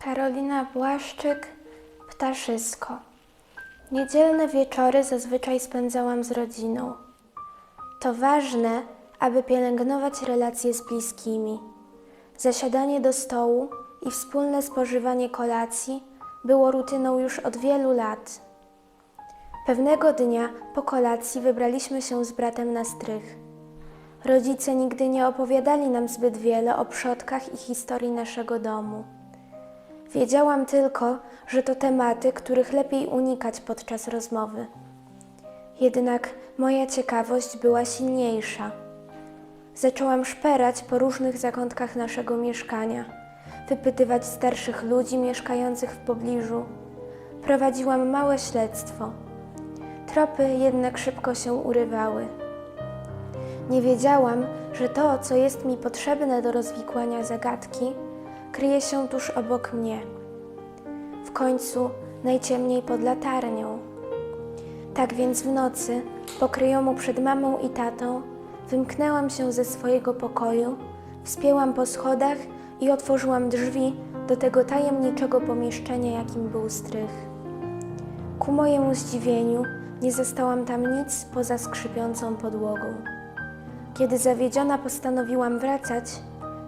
Karolina Błaszczyk, Ptaszysko. Niedzielne wieczory zazwyczaj spędzałam z rodziną. To ważne, aby pielęgnować relacje z bliskimi. Zasiadanie do stołu i wspólne spożywanie kolacji było rutyną już od wielu lat. Pewnego dnia po kolacji wybraliśmy się z bratem na strych. Rodzice nigdy nie opowiadali nam zbyt wiele o przodkach i historii naszego domu. Wiedziałam tylko, że to tematy, których lepiej unikać podczas rozmowy. Jednak moja ciekawość była silniejsza. Zaczęłam szperać po różnych zakątkach naszego mieszkania, wypytywać starszych ludzi mieszkających w pobliżu. Prowadziłam małe śledztwo. Tropy jednak szybko się urywały. Nie wiedziałam, że to, co jest mi potrzebne do rozwikłania zagadki, kryje się tuż obok mnie. W końcu najciemniej pod latarnią. Tak więc w nocy, pokryjomu przed mamą i tatą, wymknęłam się ze swojego pokoju, wspięłam po schodach i otworzyłam drzwi do tego tajemniczego pomieszczenia, jakim był strych. Ku mojemu zdziwieniu nie zastałam tam nic poza skrzypiącą podłogą. Kiedy zawiedziona postanowiłam wracać,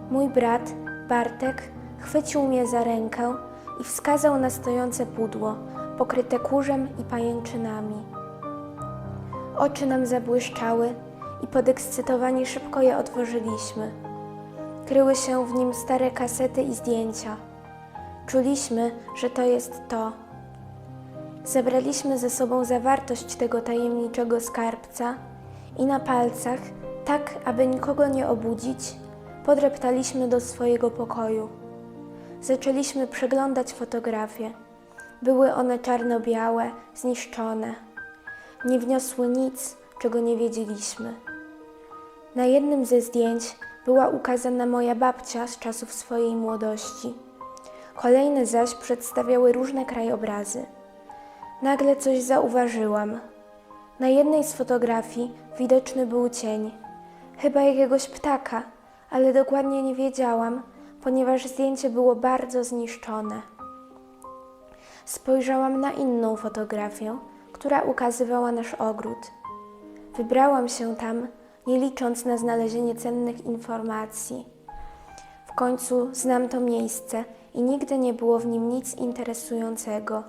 mój brat, Bartek, chwycił mnie za rękę i wskazał na stojące pudło, pokryte kurzem i pajęczynami. Oczy nam zabłyszczały i podekscytowani szybko je otworzyliśmy. Kryły się w nim stare kasety i zdjęcia. Czuliśmy, że to jest to. Zebraliśmy ze sobą zawartość tego tajemniczego skarbca i na palcach, tak aby nikogo nie obudzić, podreptaliśmy do swojego pokoju. Zaczęliśmy przeglądać fotografie. Były one czarno-białe, zniszczone. Nie wniosły nic, czego nie wiedzieliśmy. Na jednym ze zdjęć była ukazana moja babcia z czasów swojej młodości. Kolejne zaś przedstawiały różne krajobrazy. Nagle coś zauważyłam. Na jednej z fotografii widoczny był cień, chyba jakiegoś ptaka, ale dokładnie nie wiedziałam, ponieważ zdjęcie było bardzo zniszczone. Spojrzałam na inną fotografię, która ukazywała nasz ogród. Wybrałam się tam, nie licząc na znalezienie cennych informacji. W końcu znam to miejsce i nigdy nie było w nim nic interesującego.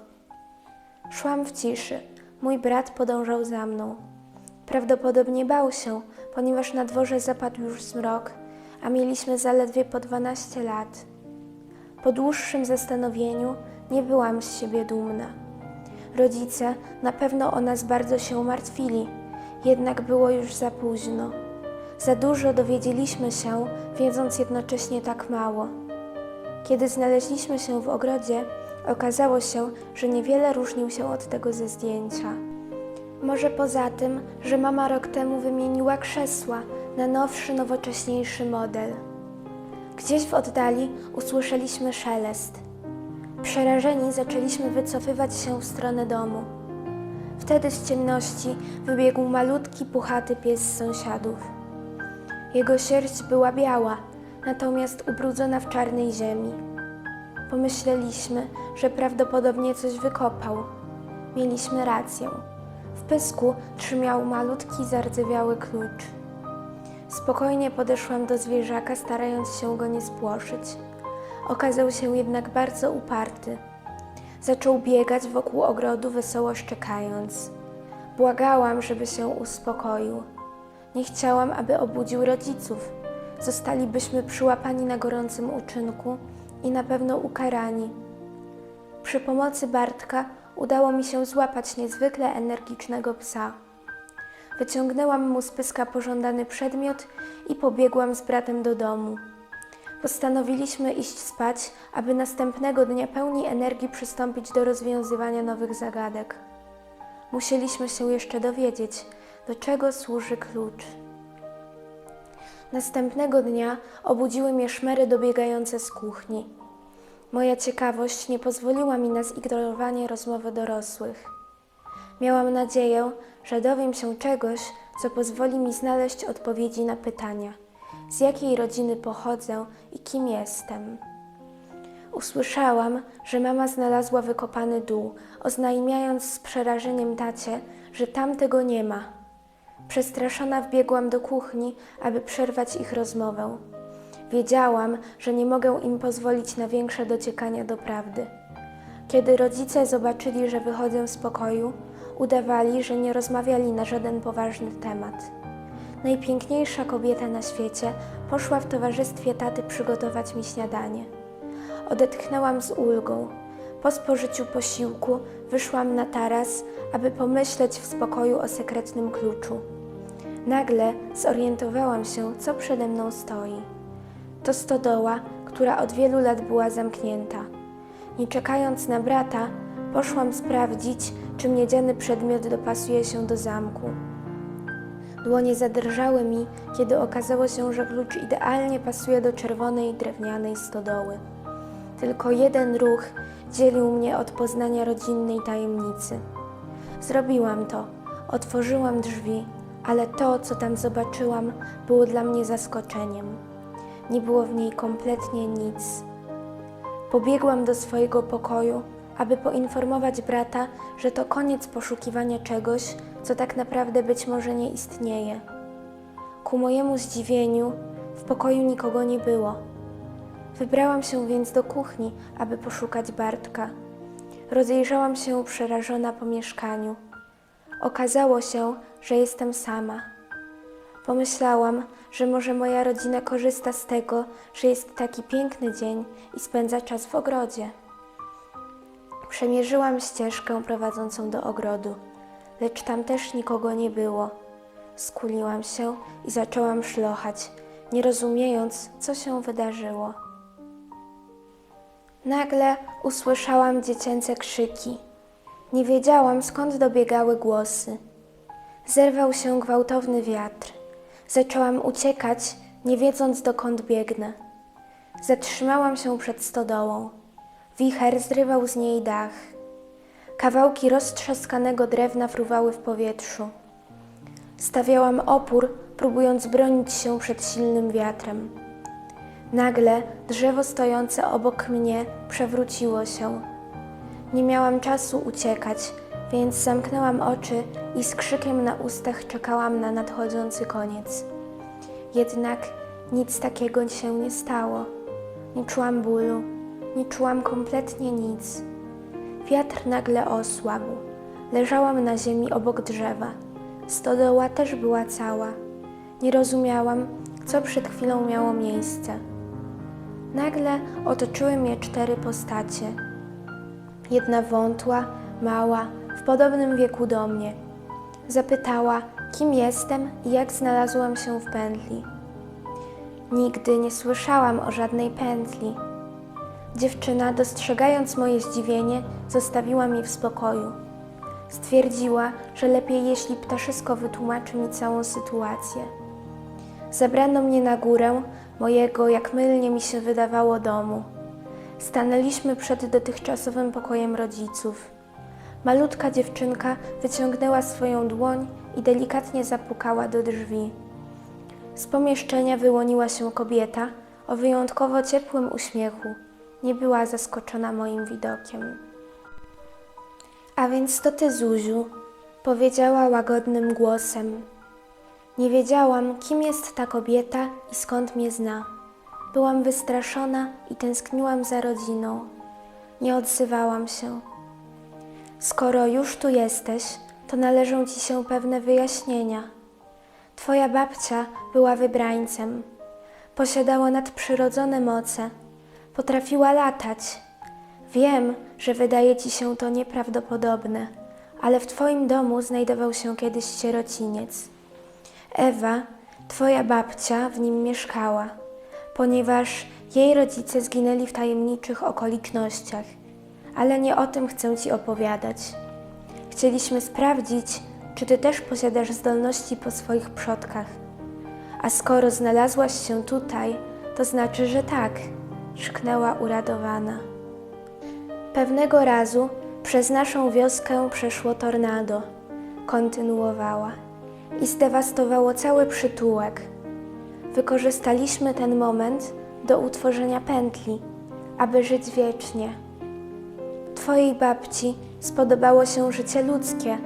Szłam w ciszy. Mój brat podążał za mną. Prawdopodobnie bał się, ponieważ na dworze zapadł już zmrok, a mieliśmy zaledwie po 12 lat. Po dłuższym zastanowieniu nie byłam z siebie dumna. Rodzice na pewno o nas bardzo się martwili, jednak było już za późno. Za dużo dowiedzieliśmy się, wiedząc jednocześnie tak mało. Kiedy znaleźliśmy się w ogrodzie, okazało się, że niewiele różnił się od tego ze zdjęcia. Może poza tym, że mama rok temu wymieniła krzesła na nowszy, nowocześniejszy model. Gdzieś w oddali usłyszeliśmy szelest. Przerażeni zaczęliśmy wycofywać się w stronę domu. Wtedy z ciemności wybiegł malutki, puchaty pies z sąsiadów. Jego sierść była biała, natomiast ubrudzona w czarnej ziemi. Pomyśleliśmy, że prawdopodobnie coś wykopał. Mieliśmy rację. Pysku trzymał malutki, zardzewiały klucz. Spokojnie podeszłam do zwierzaka, starając się go nie spłoszyć. Okazał się jednak bardzo uparty. Zaczął biegać wokół ogrodu, wesoło szczekając. Błagałam, żeby się uspokoił. Nie chciałam, aby obudził rodziców. Zostalibyśmy przyłapani na gorącym uczynku i na pewno ukarani. Przy pomocy Bartka udało mi się złapać niezwykle energicznego psa. Wyciągnęłam mu z pyska pożądany przedmiot i pobiegłam z bratem do domu. Postanowiliśmy iść spać, aby następnego dnia pełni energii przystąpić do rozwiązywania nowych zagadek. Musieliśmy się jeszcze dowiedzieć, do czego służy klucz. Następnego dnia obudziły mnie szmery dobiegające z kuchni. Moja ciekawość nie pozwoliła mi na zignorowanie rozmowy dorosłych. Miałam nadzieję, że dowiem się czegoś, co pozwoli mi znaleźć odpowiedzi na pytania: z jakiej rodziny pochodzę i kim jestem. usłyszałam, że mama znalazła wykopany dół, oznajmiając z przerażeniem tacie, że tam tego nie ma. Przestraszona wbiegłam do kuchni, aby przerwać ich rozmowę. Wiedziałam, że nie mogę im pozwolić na większe dociekania do prawdy. Kiedy rodzice zobaczyli, że wychodzę z pokoju, udawali, że nie rozmawiali na żaden poważny temat. Najpiękniejsza kobieta na świecie poszła w towarzystwie taty przygotować mi śniadanie. Odetchnęłam z ulgą. Po spożyciu posiłku wyszłam na taras, aby pomyśleć w spokoju o sekretnym kluczu. Nagle zorientowałam się, co przede mną stoi. To stodoła, która od wielu lat była zamknięta. Nie czekając na brata, poszłam sprawdzić, czy miedziany przedmiot dopasuje się do zamku. Dłonie zadrżały mi, kiedy okazało się, że klucz idealnie pasuje do czerwonej drewnianej stodoły. Tylko jeden ruch dzielił mnie od poznania rodzinnej tajemnicy. Zrobiłam to, otworzyłam drzwi, ale to, co tam zobaczyłam, było dla mnie zaskoczeniem. Nie było w niej kompletnie nic. Pobiegłam do swojego pokoju, aby poinformować brata, że to koniec poszukiwania czegoś, co tak naprawdę być może nie istnieje. Ku mojemu zdziwieniu, w pokoju nikogo nie było. Wybrałam się więc do kuchni, aby poszukać Bartka. Rozejrzałam się przerażona po mieszkaniu. Okazało się, że jestem sama. Pomyślałam, że może moja rodzina korzysta z tego, że jest taki piękny dzień i spędza czas w ogrodzie. Przemierzyłam ścieżkę prowadzącą do ogrodu, lecz tam też nikogo nie było. Skuliłam się i zaczęłam szlochać, nie rozumiejąc, co się wydarzyło. Nagle usłyszałam dziecięce krzyki. Nie wiedziałam, skąd dobiegały głosy. Zerwał się gwałtowny wiatr. Zaczęłam uciekać, nie wiedząc dokąd biegnę. Zatrzymałam się przed stodołą. Wicher zrywał z niej dach. Kawałki roztrzaskanego drewna fruwały w powietrzu. Stawiałam opór, próbując bronić się przed silnym wiatrem. Nagle drzewo stojące obok mnie przewróciło się. Nie miałam czasu uciekać, więc zamknęłam oczy i z krzykiem na ustach czekałam na nadchodzący koniec. Jednak nic takiego się nie stało. Nie czułam bólu, nie czułam kompletnie nic. Wiatr nagle osłabł. Leżałam na ziemi obok drzewa. Stodoła też była cała. Nie rozumiałam, co przed chwilą miało miejsce. Nagle otoczyły mnie cztery postacie. Jedna wątła, mała, w podobnym wieku do mnie. Zapytała, kim jestem i jak znalazłam się w pętli. Nigdy nie słyszałam o żadnej pętli. Dziewczyna, dostrzegając moje zdziwienie, zostawiła mnie w spokoju. Stwierdziła, że lepiej, jeśli ptaszysko wytłumaczy mi całą sytuację. Zabrano mnie na górę mojego, jak mylnie mi się wydawało, domu. Stanęliśmy przed dotychczasowym pokojem rodziców. Malutka dziewczynka wyciągnęła swoją dłoń i delikatnie zapukała do drzwi. Z pomieszczenia wyłoniła się kobieta o wyjątkowo ciepłym uśmiechu. Nie była zaskoczona moim widokiem. A więc to ty, Zuziu, powiedziała łagodnym głosem. Nie wiedziałam, kim jest ta kobieta i skąd mnie zna. Byłam wystraszona i tęskniłam za rodziną. Nie odzywałam się. Skoro już tu jesteś, to należą ci się pewne wyjaśnienia. Twoja babcia była wybrańcem. Posiadała nadprzyrodzone moce. Potrafiła latać. Wiem, że wydaje ci się to nieprawdopodobne, ale w twoim domu znajdował się kiedyś sierociniec. Ewa, twoja babcia, w nim mieszkała, ponieważ jej rodzice zginęli w tajemniczych okolicznościach, ale nie o tym chcę ci opowiadać. Chcieliśmy sprawdzić, czy ty też posiadasz zdolności po swoich przodkach. A skoro znalazłaś się tutaj, to znaczy, że tak, szknęła uradowana. Pewnego razu przez naszą wioskę przeszło tornado, kontynuowała, i zdewastowało cały przytułek. Wykorzystaliśmy ten moment do utworzenia pętli, aby żyć wiecznie. Twojej babci spodobało się życie ludzkie,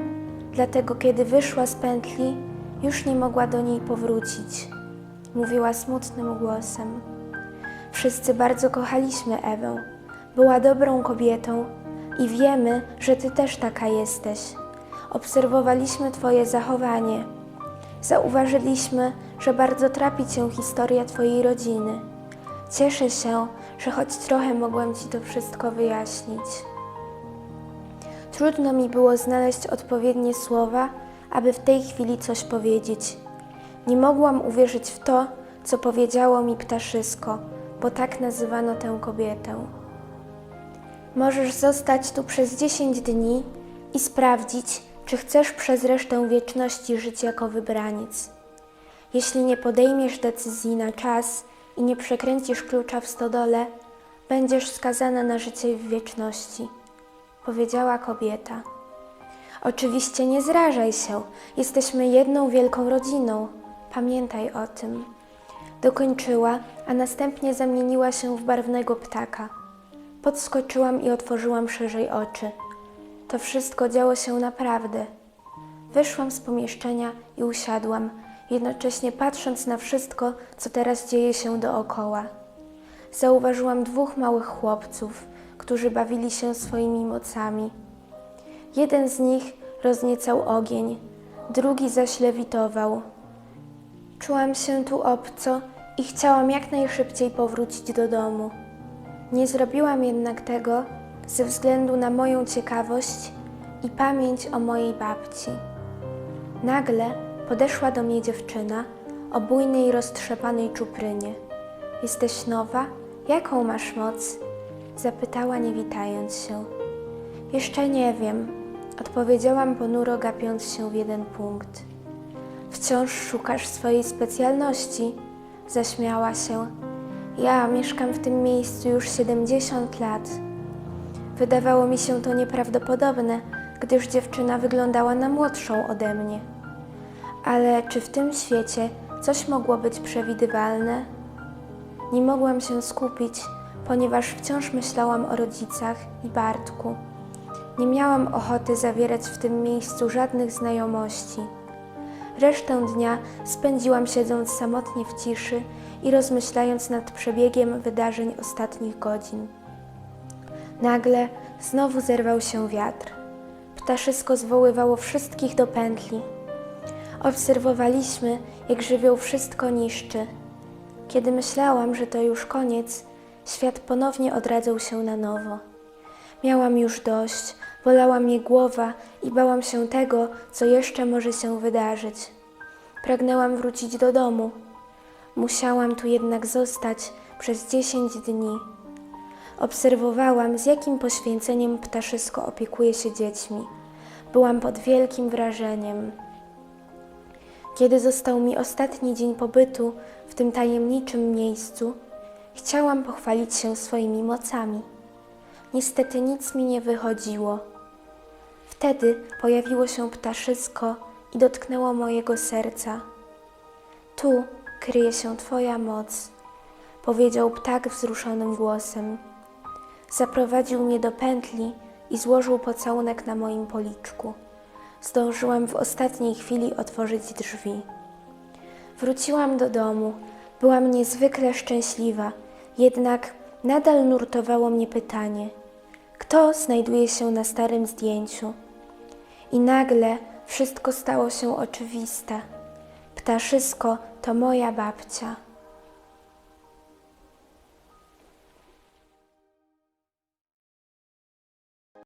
dlatego kiedy wyszła z pętli, już nie mogła do niej powrócić. Mówiła smutnym głosem. Wszyscy bardzo kochaliśmy Ewę. Była dobrą kobietą i wiemy, że ty też taka jesteś. Obserwowaliśmy twoje zachowanie. Zauważyliśmy, że bardzo trapi cię historia twojej rodziny. Cieszę się, że choć trochę mogłam ci to wszystko wyjaśnić. Trudno mi było znaleźć odpowiednie słowa, aby w tej chwili coś powiedzieć. Nie mogłam uwierzyć w to, co powiedziało mi ptaszysko, bo tak nazywano tę kobietę. Możesz zostać tu przez 10 dni i sprawdzić, czy chcesz przez resztę wieczności żyć jako wybraniec. Jeśli nie podejmiesz decyzji na czas i nie przekręcisz klucza w stodole, będziesz skazana na życie w wieczności, powiedziała kobieta. Oczywiście nie zrażaj się, jesteśmy jedną wielką rodziną. Pamiętaj o tym. Dokończyła, a następnie zamieniła się w barwnego ptaka. Podskoczyłam i otworzyłam szerzej oczy. To wszystko działo się naprawdę. Wyszłam z pomieszczenia i usiadłam, jednocześnie patrząc na wszystko, co teraz dzieje się dookoła. Zauważyłam dwóch małych chłopców, którzy bawili się swoimi mocami. Jeden z nich rozniecał ogień, drugi zaś lewitował. Czułam się tu obco i chciałam jak najszybciej powrócić do domu. Nie zrobiłam jednak tego ze względu na moją ciekawość i pamięć o mojej babci. Nagle podeszła do mnie dziewczyna o bujnej, roztrzepanej czuprynie. Jesteś nowa? Jaką masz moc? Zapytała, nie witając się. Jeszcze nie wiem, odpowiedziałam ponuro, gapiąc się w jeden punkt. Wciąż szukasz swojej specjalności? Zaśmiała się. Ja mieszkam w tym miejscu już 70 lat. Wydawało mi się to nieprawdopodobne, gdyż dziewczyna wyglądała na młodszą ode mnie. Ale czy w tym świecie coś mogło być przewidywalne? Nie mogłam się skupić, ponieważ wciąż myślałam o rodzicach i Bartku. Nie miałam ochoty zawierać w tym miejscu żadnych znajomości. Resztę dnia spędziłam siedząc samotnie w ciszy i rozmyślając nad przebiegiem wydarzeń ostatnich godzin. Nagle znowu zerwał się wiatr. Ptaszysko zwoływało wszystkich do pętli. Obserwowaliśmy, jak żywioł wszystko niszczy. Kiedy myślałam, że to już koniec, świat ponownie odradzał się na nowo. Miałam już dość, bolała mnie głowa i bałam się tego, co jeszcze może się wydarzyć. Pragnęłam wrócić do domu. Musiałam tu jednak zostać przez dziesięć dni. Obserwowałam, z jakim poświęceniem ptaszysko opiekuje się dziećmi. Byłam pod wielkim wrażeniem. Kiedy został mi ostatni dzień pobytu w tym tajemniczym miejscu, chciałam pochwalić się swoimi mocami. Niestety nic mi nie wychodziło. Wtedy pojawiło się ptaszysko i dotknęło mojego serca. Tu kryje się Twoja moc, powiedział ptak wzruszonym głosem. Zaprowadził mnie do pętli i złożył pocałunek na moim policzku. Zdążyłam w ostatniej chwili otworzyć drzwi. Wróciłam do domu. Byłam niezwykle szczęśliwa, jednak nadal nurtowało mnie pytanie: kto znajduje się na starym zdjęciu? I nagle wszystko stało się oczywiste. Ptaszysko to moja babcia.